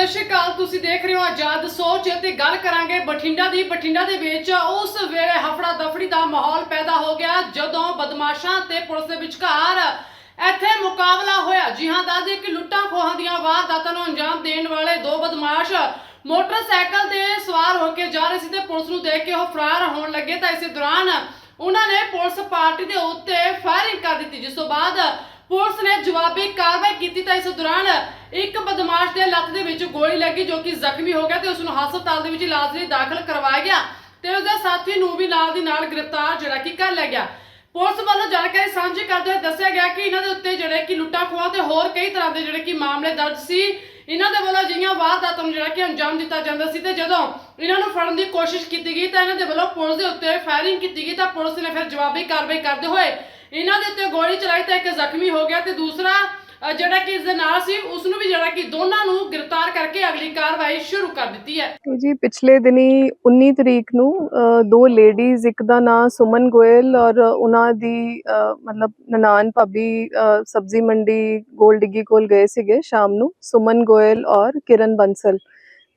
ਸਤਿ ਸ਼੍ਰੀ ਅਕਾਲ, ਤੁਸੀਂ ਦੇਖ ਰਹੇ ਹੋ ਆਜ਼ਾਦ ਸੋਚ ਤੇ ਗੱਲ ਕਰਾਂਗੇ ਬਠਿੰਡਾ ਦੀ। ਬਠਿੰਡਾ ਦੇ ਵਿੱਚ ਉਸ ਵੇਲੇ ਹਫੜਾ ਦਫੜੀ ਦਾ ਮਾਹੌਲ ਪੈਦਾ ਹੋ ਗਿਆ ਜਦੋਂ ਬਦਮਾਸ਼ਾਂ ਤੇ ਪੁਲਿਸ ਦੇ ਵਿਚਕਾਰ ਇੱਥੇ ਮੁਕਾਬਲਾ ਹੋਇਆ। ਜੀ ਹਾਂ ਦੱਸਦੇ ਕਿ ਲੁੱਟਾਂ ਖੋਹਾਂ ਦੀਆਂ ਵਾਰਦਾਤਾਂ ਨੂੰ ਅੰਜਾਮ ਦੇਣ ਵਾਲੇ ਦੋ ਬਦਮਾਸ਼ ਮੋਟਰਸਾਈਕਲ ਤੇ ਸਵਾਰ ਹੋ ਕੇ ਜਾ ਰਹੇ ਸੀ ਤੇ ਪੁਲਿਸ ਨੂੰ ਦੇਖ ਕੇ ਉਹ ਫਰਾਰ ਹੋਣ ਲੱਗੇ। ਤਾਂ ਇਸੇ ਦੌਰਾਨ ਉਹਨਾਂ ਨੇ ਪੁਲਿਸ ਪਾਰਟੀ ਦੇ ਉੱਤੇ ਫਾਇਰਿੰਗ ਕਰ ਦਿੱਤੀ, ਜਿਸ ਤੋਂ ਬਾਅਦ ਪੁਲਿਸ ਨੇ ਜਵਾਬੀ ਕਾਰਵਾਈ ਕੀਤੀ ਤਾਂ ਇਸ ਦੌਰਾਨ ਇੱਕ ਬਦਮਾਸ਼ ਦੇ ਲੱਤ ਦੇ ਵਿੱਚ ਗੋਲੀ ਲੱਗੀ ਜੋ ਕਿ ਜ਼ਖਮੀ ਹੋ ਗਿਆ ਤੇ ਉਸ ਨੂੰ ਹਸਪਤਾਲ ਦੇ ਵਿੱਚ ਇਲਾਜ ਲਈ ਦਾਖਲ ਕਰਵਾਇਆ ਗਿਆ ਤੇ ਉਸ ਦੇ ਸਾਥੀ ਨੂੰ ਵੀ ਨਾਲ ਦੀ ਨਾਲ ਗ੍ਰਿਫਤਾਰ ਜਿਹੜਾ ਕਿ ਕਰ ਲਿਆ ਗਿਆ। ਪੁਲਿਸ ਵੱਲੋਂ ਜਾਣਕਾਰੀ ਸਾਂਝੀ ਕਰਦੇ ਹੋਏ ਦੱਸਿਆ ਗਿਆ ਕਿ ਇਹਨਾਂ ਦੇ ਉੱਤੇ ਜਿਹੜੇ ਕਿ ਲੁੱਟਾਂ ਖੋਹਾਂ ਤੇ ਹੋਰ ਕਈ ਤਰ੍ਹਾਂ ਦੇ ਜਿਹੜੇ ਕਿ ਮਾਮਲੇ ਦਰਜ ਸੀ। ਇਹਨਾਂ ਦੇ ਵੱਲੋਂ ਜਿਹੀਆਂ ਵਾਰਦਾਤਾਂ ਨੂੰ ਜਿਹੜਾ ਕਿ ਅੰਜਾਮ ਦਿੱਤਾ ਜਾਂਦਾ ਸੀ ਤੇ ਜਦੋਂ ਇਹਨਾਂ ਨੂੰ ਫੜਨ ਦੀ ਕੋਸ਼ਿਸ਼ ਕੀਤੀ ਗਈ ਤਾਂ ਇਹਨਾਂ ਦੇ ਵੱਲੋਂ ਪੁਲਿਸ ਦੇ ਉੱਤੇ ਫਾਇਰਿੰਗ ਕੀਤੀ ਗਈ ਤਾਂ ਪੁਲਿਸ ਨੇ ਫਿਰ ਜਵਾਬੀ ਕਾਰਵਾਈ ਕਰਦੇ ਹੋਏ ਇਹਨਾਂ ਦੇ ਉੱਤੇ ਗੋਲੀ ਚਲਾਈ ਤਾਂ ਇੱਕ ਜ਼ਖਮੀ ਹੋ ਗਿਆ ਤੇ ਦੂਸਰਾ ਜਿਹੜਾ ਕਿ ਇਸ ਦੇ ਨਾਲ ਸੀ ਉਸ ਨੂੰ ਵੀ ਜਿਹੜਾ ਕਿ ਦੋਨਾਂ ਨੂੰ ਗ੍ਰਿਫਤਾਰ ਕਰਕੇ ਅਗਲੀ ਕਾਰਵਾਈ ਸ਼ੁਰੂ ਕਰ ਦਿੱਤੀ ਹੈ। ਜੀ, ਪਿਛਲੇ ਦਿਨੀ 19 ਤਰੀਕ ਨੂੰ ਦੋ ਲੇਡੀਜ਼, ਇੱਕ ਦਾ ਨਾਂ ਸੁਮਨ ਗੋਇਲ ਔਰ ਉਹਨਾਂ ਦੀ ਮਤਲਬ ਨਨਾਨ ਭਾਬੀ ਸਬਜ਼ੀ ਮੰਡੀ ਗੋਲ ਡਿੱਗੀ ਕੋਲ ਗਏ ਸੀਗੇ ਸ਼ਾਮ ਨੂੰ, ਸੁਮਨ ਗੋਇਲ ਔਰ ਕਿਰਨ ਬੰਸਲ।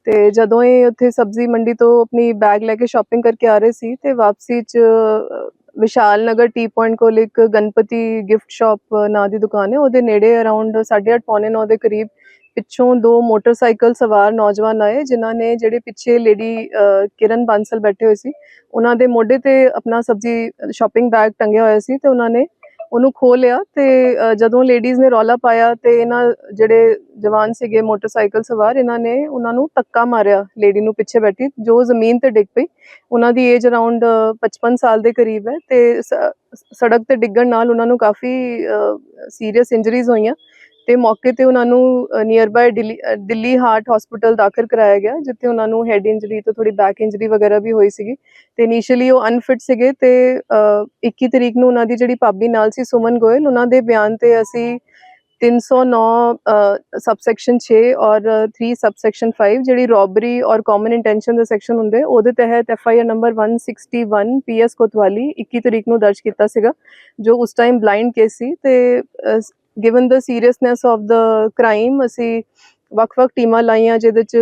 ਤੇ ਜਦੋਂ ਇਹ ਉੱਥੇ ਸਬਜ਼ੀ ਮੰਡੀ ਤੋਂ ਆਪਣੀ ਬੈਗ ਲੈ ਕੇ ਸ਼ਾਪਿੰਗ ਕਰਕੇ ਆ ਰਹੇ ਸੀ ਤੇ ਵਾਪਸੀ ਚ ਵਿਸ਼ਾਲ ਨਗਰ ਟੀ ਪੁਆਇੰਟ ਕੋਲ ਇੱਕ ਗਣਪਤੀ ਗਿਫਟ ਸ਼ਾਪ ਨਾਂ ਦੀ ਦੁਕਾਨ ਹੈ। ਉਹਦੇ ਨੇੜੇ ਅਰਾਊਂਡ 8:30 ਪੌਣੇ 9 ਦੇ ਕਰੀਬ ਪਿੱਛੋਂ ਦੋ ਮੋਟਰਸਾਈਕਲ ਸਵਾਰ ਨੌਜਵਾਨ ਆਏ, ਜਿਨ੍ਹਾਂ ਨੇ ਜਿਹੜੇ ਪਿੱਛੇ ਲੇਡੀ ਕਿਰਨ ਬਾਂਸਲ ਬੈਠੇ ਹੋਏ ਸੀ, ਉਹਨਾਂ ਦੇ ਮੋਢੇ ਤੇ ਆਪਣਾ ਸਬਜ਼ੀ ਸ਼ਾਪਿੰਗ ਬੈਗ ਟੰਗਿਆ ਹੋਇਆ ਸੀ ਤੇ ਉਹਨਾਂ ਨੇ ਉਹਨੂੰ ਖੋਹ ਲਿਆ ਤੇ ਜਦੋਂ ਲੇਡੀਜ਼ ਨੇ ਰੌਲਾ ਪਾਇਆ ਤੇ ਇਹਨਾਂ ਜਿਹੜੇ ਜਵਾਨ ਸੀਗੇ ਮੋਟਰਸਾਈਕਲ ਸਵਾਰ, ਇਹਨਾਂ ਨੇ ਉਹਨਾਂ ਨੂੰ ਧੱਕਾ ਮਾਰਿਆ ਲੇਡੀ ਨੂੰ ਪਿੱਛੇ ਬੈਠੀ, ਜੋ ਜ਼ਮੀਨ ਤੇ ਡਿੱਗ ਪਈ। ਉਹਨਾਂ ਦੀ ਏਜ ਅਰਾਊਂਡ 55 ਸਾਲ ਦੇ ਕਰੀਬ ਹੈ ਤੇ ਸੜਕ ਤੇ ਡਿੱਗਣ ਨਾਲ ਉਹਨਾਂ ਨੂੰ ਕਾਫੀ ਸੀਰੀਅਸ ਇੰਜਰੀਜ਼ ਹੋਈਆਂ। ਤੇ ਮੌਕੇ ਤੇ ਉਹਨਾਂ ਨੂੰ near by Delhi heart hospital ਦਾਖਲ ਕਰਾਇਆ ਗਿਆ ਜਿੱਥੇ ਉਹਨਾਂ ਨੂੰ ਹੈਡ ਇੰਜਰੀ ਤੋਂ ਥੋੜੀ ਬੈਕ ਇੰਜਰੀ ਵਗੈਰਾ ਵੀ ਹੋਈ ਸੀਗੀ। ਤੇ ਇਨੀਸ਼ੀਅਲੀ ਉਹ ਅਨਫਿਟ ਸੀਗੇ ਤੇ ਅ, 21 ਤਰੀਕ ਨੂੰ ਉਹਨਾਂ ਦੀ ਜਿਹੜੀ ਭਾਬੀ ਨਾਲ ਸੀ ਸੁਮਨ ਗੋਇਲ ਉਹਨਾਂ ਦੇ ਬਿਆਨ ਤੇ ਅਸੀਂ 309 ਸਬਸੈਕਸ਼ਨ 6 ਔਰ 3 ਸਬਸੈਕਸ਼ਨ 5 ਜਿਹੜੀ ਰੋਬਰੀ ਔਰ ਕਾਮਨ ਇੰਟੈਂਸ਼ਨ ਦੇ ਸੈਕਸ਼ਨ ਹੁੰਦੇ ਉਹਦੇ ਤਹਿਤ F I R number 161 PS Kotwali 21 ਤਰੀਕ ਨੂੰ ਦਰਜ ਕੀਤਾ ਸੀਗਾ ਜੋ ਉਸ ਟਾਈਮ ਬਲਾਈਂਡ ਕੇਸ ਸੀ ਤੇ given the seriousness of the crime ਅਸੀਂ ਵੱਖ-ਵੱਖ ਟੀਮਾਂ ਲਾਈਆਂ, ਜਿਹਦੇ ਚ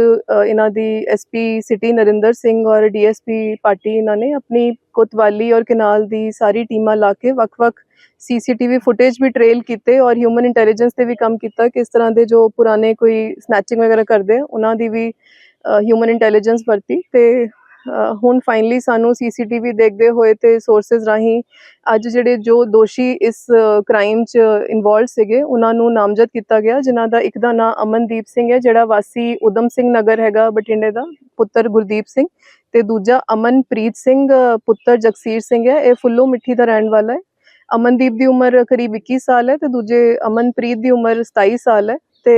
ਇਹਨਾਂ ਦੀ ਐਸਪੀ ਸਿਟੀ ਨਰਿੰਦਰ ਸਿੰਘ ਔਰ ਡੀਐਸਪੀ ਪਾਰਟੀ ਇਹਨਾਂ ਨੇ ਆਪਣੀ ਕੋਤਵਾਲੀ ਔਰ ਕਿਨਾਲ ਦੀ ਸਾਰੀ ਟੀਮਾਂ ਲਾ ਕੇ ਵੱਖ-ਵੱਖ ਸੀਸੀਟੀਵੀ ਫੁਟੇਜ ਵੀ ਟ੍ਰੇਲ ਕੀਤੇ ਔਰ ਹਿਊਮਨ ਇੰਟੈਲੀਜੈਂਸ ਤੇ ਵੀ ਕੰਮ ਕੀਤਾ ਕਿਸ ਤਰ੍ਹਾਂ ਦੇ ਜੋ ਪੁਰਾਣੇ ਕੋਈ ਸਨੈਚਿੰਗ ਵਗੈਰਾ ਕਰਦੇ ਉਹਨਾਂ ਦੀ ਵੀ ਹਿਊਮਨ ਇੰਟੈਲੀਜੈਂਸ ਵਰਤੀ ਤੇ ਹੁਣ ਫਾਈਨਲੀ ਸਾਨੂੰ ਸੀਸੀਟੀਵੀ ਦੇਖਦੇ ਹੋਏ ਤੇ ਸੋਰਸਸ ਰਾਹੀਂ ਅੱਜ ਜਿਹੜੇ ਜੋ ਦੋਸ਼ੀ ਇਸ ਕ੍ਰਾਈਮ 'ਚ ਇਨਵੋਲਡ ਸੀਗੇ, ਉਹਨਾਂ ਨੂੰ ਨਾਮਜ਼ਦ ਕੀਤਾ ਗਿਆ, ਜਿਨ੍ਹਾਂ ਦਾ ਇੱਕ ਦਾ ਨਾਮ ਅਮਨਦੀਪ ਸਿੰਘ ਹੈ, ਜਿਹੜਾ ਵਾਸੀ ਉਦਮ ਸਿੰਘ ਨਗਰ ਹੈਗਾ ਬਠਿੰਡੇ ਦਾ, ਪੁੱਤਰ ਗੁਰਦੀਪ ਸਿੰਘ ਤੇ ਦੂਜਾ ਅਮਨਪ੍ਰੀਤ ਸਿੰਘ ਪੁੱਤਰ ਜਗਸੀਰ ਸਿੰਘ ਹੈ, ਇਹ ਫੁੱਲੋ ਮਿੱਠੀ ਦਾ ਰਹਿਣ ਵਾਲਾ ਹੈ। ਅਮਨਦੀਪ ਦੀ ਉਮਰ ਕਰੀਬ 21 ਸਾਲ ਹੈ ਤੇ ਦੂਜੇ ਅਮਨਪ੍ਰੀਤ ਦੀ ਉਮਰ 27 ਸਾਲ ਹੈ। ਤੇ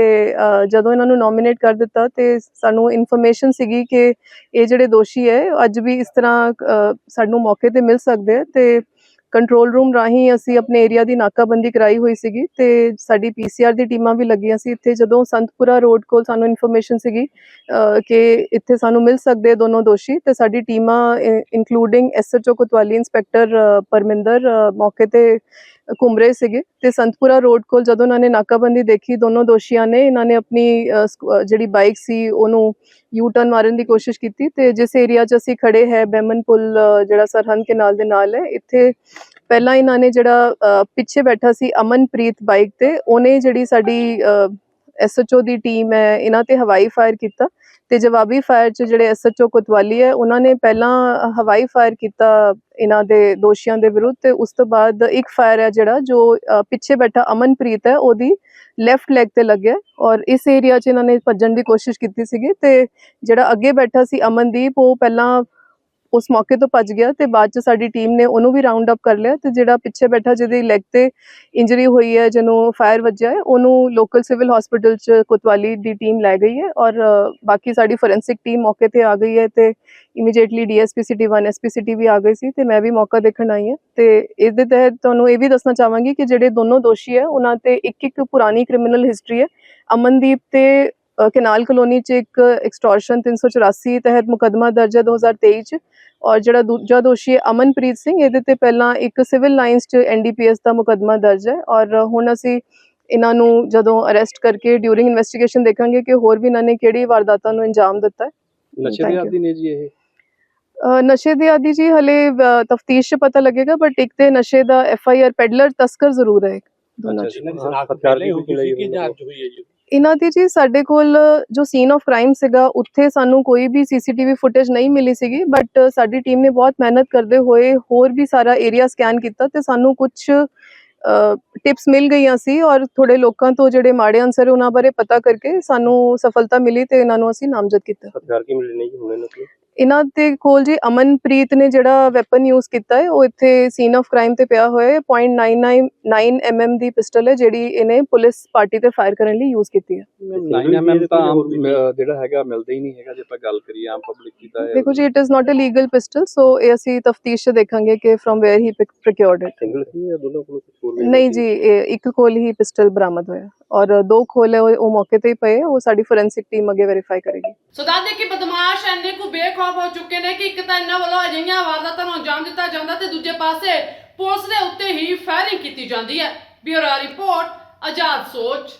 ਜਦੋਂ ਇਹਨਾਂ ਨੂੰ ਨੋਮੀਨੇਟ ਕਰ ਦਿੱਤਾ ਤੇ ਸਾਨੂੰ ਇਨਫੋਰਮੇਸ਼ਨ ਸੀਗੀ ਕਿ ਇਹ ਜਿਹੜੇ ਦੋਸ਼ੀ ਹੈ, ਅੱਜ ਵੀ ਇਸ ਤਰ੍ਹਾਂ ਸਾਨੂੰ ਮੌਕੇ ਤੇ ਮਿਲ ਸਕਦੇ ਆ ਤੇ ਕੰਟਰੋਲ ਰੂਮ ਰਾਹੀਂ ਅਸੀਂ ਆਪਣੇ ਏਰੀਆ ਦੀ ਨਾਕਾਬੰਦੀ ਕਰਾਈ ਹੋਈ ਸੀਗੀ ਤੇ ਸਾਡੀ ਪੀਸੀਆਰ ਦੀ ਟੀਮਾਂ ਵੀ ਲੱਗੀਆਂ ਸੀ ਇੱਥੇ। ਜਦੋਂ ਸੰਤਪੁਰਾ ਰੋਡ ਕੋਲ ਸਾਨੂੰ ਇਨਫੋਰਮੇਸ਼ਨ ਸੀਗੀ ਕਿ ਇੱਥੇ ਸਾਨੂੰ ਮਿਲ ਸਕਦੇ ਦੋਨੋਂ ਦੋਸ਼ੀ ਤੇ ਸਾਡੀ ਟੀਮਾਂ including SHO Kotwali inspector Parminder ਮੌਕੇ ਤੇ ਘੁੰਮ ਰਹੇ ਸੀਗੇ ਤੇ ਸੰਤਪੁਰਾ ਰੋਡ ਕੋਲ ਜਦੋਂ ਉਹਨਾਂ ਨੇ ਨਾਕਾਬੰਦੀ ਦੇਖੀ, ਦੋਨੋਂ ਦੋਸ਼ੀਆਂ ਨੇ ਇਹਨਾਂ ਨੇ ਆਪਣੀ ਜਿਹੜੀ ਬਾਈਕ ਸੀ, ਉਹਨੂੰ ਯੂ ਟਰਨ ਮਾਰਨ ਦੀ ਕੋਸ਼ਿਸ਼ ਕੀਤੀ ਤੇ ਜਿਸ ਏਰੀਆ 'ਚ ਅਸੀਂ ਖੜੇ ਹੈ ਬੈਮਨ ਪੁਲ ਜਿਹੜਾ ਸਰਹੰਦ ਕਨਾਲ ਦੇ ਨਾਲ ਹੈ, ਇੱਥੇ ਪਹਿਲਾਂ ਇਹਨਾਂ ਨੇ ਜਿਹੜਾ ਪਿੱਛੇ ਬੈਠਾ ਸੀ ਅਮਨਪ੍ਰੀਤ ਬਾਈਕ ਤੇ, ਉਹਨੇ ਜਿਹੜੀ ਸਾਡੀ ਐਸਐਚਓ ਦੀ ਟੀਮ ਹੈ, ਇਹਨਾਂ ਤੇ ਹਵਾਈ ਫਾਇਰ ਕੀਤਾ ਤੇ ਜਵਾਬੀ ਫਾਇਰ 'ਚ ਜਿਹੜੇ ਐਸਐਚਓ ਕੋਤਵਾਲੀ ਹੈ, ਉਹਨਾਂ ਨੇ ਪਹਿਲਾਂ ਹਵਾਈ ਫਾਇਰ ਕੀਤਾ ਇਹਨਾਂ ਦੇ ਦੋਸ਼ੀਆਂ ਦੇ ਵਿਰੁੱਧ ਤੇ ਉਸ ਤੋਂ ਬਾਅਦ ਇੱਕ ਫਾਇਰ ਹੈ ਜਿਹੜਾ ਜੋ ਪਿੱਛੇ ਬੈਠਾ ਅਮਨਪ੍ਰੀਤ ਹੈ, ਉਹਦੀ ਲੈਫਟ ਲੈਗ ਤੇ ਲੱਗਿਆ ਔਰ ਇਸ ਏਰੀਆ 'ਚ ਇਹਨਾਂ ਨੇ ਭੱਜਣ ਦੀ ਕੋਸ਼ਿਸ਼ ਕੀਤੀ ਸੀਗੀ ਤੇ ਜਿਹੜਾ ਅੱਗੇ ਬੈਠਾ ਸੀ ਅਮਨਦੀਪ, ਉਹ ਪਹਿਲਾਂ ਉਸ ਮੌਕੇ ਤੋਂ ਭੱਜ ਗਿਆ ਤੇ ਬਾਅਦ ਚ ਸਾਡੀ ਟੀਮ ਨੇ ਉਹਨੂੰ ਵੀ ਰਾਉਂਡ ਅਪ ਕਰ ਲਿਆ ਤੇ ਜਿਹੜਾ ਪਿੱਛੇ ਬੈਠਾ ਜਿਹਦੀ ਲੈਗ ਤੇ ਇੰਜਰੀ ਹੋਈ ਹੈ, ਜਿਹਨੂੰ ਫਾਇਰ ਵੱਜਿਆ ਹੈ, ਉਹਨੂੰ ਲੋਕਲ ਸਿਵਲ ਹਸਪੀਟਲ ਚ ਕੋਤਵਾਲੀ ਦੀ ਟੀਮ ਲੈ ਗਈ ਹੈ ਔਰ ਬਾਕੀ ਸਾਡੀ ਫੋਰੈਂਸਿਕ ਟੀਮ ਮੌਕੇ ਤੇ ਆ ਗਈ ਹੈ ਤੇ immediately DSP city 1 SP city ਵੀ ਆ ਗਈ ਸੀ ਤੇ ਮੈਂ ਵੀ ਮੌਕਾ ਦੇਖਣ ਆਈ ਹਾਂ ਤੇ ਇਸ ਦੇ ਤਹਿਤ ਤੁਹਾਨੂੰ ਇਹ ਵੀ ਦੱਸਣਾ ਚਾਹਾਂਗੀ ਕਿ ਜਿਹੜੇ ਦੋਨੋਂ ਦੋਸ਼ੀ ਹੈ, ਉਹਨਾਂ ਤੇ ਇੱਕ ਇੱਕ ਪੁਰਾਣੀ ਕ੍ਰਿਮੀਨਲ ਹਿਸਟਰੀ ਹੈ, ਅਮਨਦੀਪ ਤੇ ਕਨਾਲ ਕਲੋਨੀ ਚ ਇੱਕ ਐਕਸਟੋਰਸ਼ਨ 384 ਤਹਿਤ ਮੁਕੱਦਮਾ ਦਰਜ ਹੈ 2023 ਚ। ਔਰ ਜਿਹੜਾ ਦੂਜਾ ਦੋਸ਼ੀ ਹੈ ਅਮਨਪ੍ਰੀਤ ਸਿੰਘ ਇਹਦੇ ਤੇ ਪਹਿਲਾਂ ਇੱਕ ਸਿਵਲ ਲਾਈਨਸ ਚ ਐਨਡੀਪੀਐਸ ਦਾ ਮੁਕੱਦਮਾ ਦਰਜ ਹੈ। ਔਰ ਹੁਣ ਅਸੀਂ ਇਹਨਾਂ ਨੂੰ ਜਦੋਂ ਅਰੈਸਟ ਕਰਕੇ ਡਿਊਰਿੰਗ ਇਨਵੈਸਟੀਗੇਸ਼ਨ ਦੇਖਾਂਗੇ ਕਿ ਹੋਰ ਵੀ ਇਹਨਾਂ ਨੇ ਕਿਹੜੀ ਵਾਰਦਾਤਾਂ ਨੂੰ ਅੰਜਾਮ ਦਿੱਤਾ ਹੈ। ਨਸ਼ੇ ਦੇ. ਆਦੀ ਨੇ ਜੀ ਇਹ? ਅ, ਨਸ਼ੇ ਦੇ ਆਦੀ ਜੀ ਹਲੇ ਤਫਤੀਸ਼ 'ਚ ਪਤਾ ਲੱਗੇਗਾ ਬਟ ਇੱਕ ਤੇ ਨਸ਼ੇ ਦਾ ਐਫ ਆਈ ਆਰ ਪੈਡਲਰ ਤਸਕਰ ਜ਼ਰੂਰ ਹੈ ਦੋਨਾਂ ਦੀ ਸ਼ਨਾਖਤ ਪਹਿਲੇ ਹੋ ਗਈ ਸੀ ਕਿ ਜਾਂਚ ਹੋਈ ਹੈ ਜੀ। ਇਹਨਾਂ ਦੀ ਜੀ ਸਾਡੇ ਕੋਲ ਜੋ ਸੀਨ ਆਫ ਕ੍ਰਾਈਮ ਸੀਗਾ, ਉੱਥੇ ਸਾਨੂੰ ਕੋਈ ਵੀ ਸੀਸੀਟੀਵੀ ਫੁਟੇਜ ਨਹੀਂ ਮਿਲੀ ਸੀਗੀ ਬਟ ਸਾਡੀ ਟੀਮ ਨੇ ਬਹੁਤ ਮਿਹਨਤ ਕਰਦੇ ਹੋਏ ਹੋਰ ਵੀ ਸਾਰਾ ਏਰੀਆ ਸਕੈਨ ਕੀਤਾ ਤੇ ਸਾਨੂੰ ਕੁਝ ਟਿਪਸ ਮਿਲ ਗਈਆਂ ਸੀ ਔਰ ਥੋੜੇ ਲੋਕਾਂ ਤੋਂ ਜਿਹੜੇ ਮਾੜੇ ਅਨਸਰ ਉਹਨਾਂ ਬਾਰੇ ਪਤਾ ਕਰਕੇ ਸਾਨੂੰ ਸਫਲਤਾ ਮਿਲੀ ਤੇ ਇਹਨਾਂ ਨੂੰ ਅਸੀਂ ਨਾਮਜ਼ਦ ਕੀਤਾ। ਹਥਿਆਰ ਕੀ ਮਿਲੇ ਨਹੀਂ ਹੁਣ ਇਹਨਾਂ ਕੋਲ ਇਹਨਾਂ ਦੇ ਕੋਲ ਜੀ ਅਮਨਪ੍ਰੀਤ ਨੇ ਜਿਹੜਾ ਵੈਪਨ ਯੂਜ਼ ਕੀਤਾ ਹੈ ਉਹ ਇੱਥੇ ਸੀਨ ਆਫ ਕ੍ਰਾਈਮ ਤੇ ਪਿਆ ਹੋਇਆ ਹੈ .999 mm ਦੀ ਪਿਸਟਲ ਹੈ ਜਿਹੜੀ ਇਹਨੇ ਪੁਲਿਸ ਪਾਰਟੀ ਤੇ ਫਾਇਰ ਕਰਨ ਲਈ ਯੂਜ਼ ਕੀਤੀ ਹੈ। 9mm ਤਾਂ ਆਮ, ਅਹ, ਜਿਹੜਾ ਹੈਗਾ ਮਿਲਦਾ ਹੀ ਨਹੀਂ ਹੈਗਾ ਜੇ ਆਪਾਂ ਗੱਲ ਕਰੀਏ ਆਮ ਪਬਲਿਕ ਦੀ ਤਾਂ ਦੇਖੋ ਜੀ it is not a legal pistol so ਇਹ ਅਸੀਂ ਤਫਤੀਸ਼ 'ਚ ਦੇਖਾਂਗੇ ਕਿ from where he procured it single ਸੀ ਜਾਂ ਦੋਨੋਂ ਕੋਲ ਕੁਝ ਹੋਰ ਵੀ ਨਹੀਂ ਜੀ ਇਹ ਇੱਕ ਕੋਲ ਹੀ ਪਿਸਟਲ ਬਰਾਮਦ ਹੋਇਆ। ਔਰ ਦੋ ਖੋਲ ਹੈ ਉਹ ਉਹ ਮੌਕੇ ਤੇ ਹੀ ਪਏ ਹੈ, ਉਹ ਸਾਡੀ ਫੋਰੈਂਸਿਕ ਟੀਮ ਅੱਗੇ ਵੈਰੀਫਾਈ ਕਰੇਗੀ। ਸੋ ਦੱਸਦੇ ਕਿ ਬਦਮਾਸ਼ ਇੰਨੇ ਕੁ ਬੇਖੌਫ ਹੋ ਚੁੱਕੇ ਨੇ ਕਿ ਇੱਕ ਤਾਂ ਇਹਨਾਂ ਵੱਲੋਂ ਅਜਿਹੀਆਂ ਵਾਰਦਾਤਾਂ ਨੂੰ ਅੰਜਾਮ ਦਿੱਤਾ ਜਾਂਦਾ ਤੇ ਦੂਜੇ ਪਾਸੇ ਪੁਲਿਸ ਦੇ ਉੱਤੇ ਹੀ ਫਾਇਰਿੰਗ ਕੀਤੀ ਜਾਂਦੀ ਹੈ। ਬਿਊਰੋ ਰਿਪੋਰਟ, ਆਜ਼ਾਦ ਸੋਚ।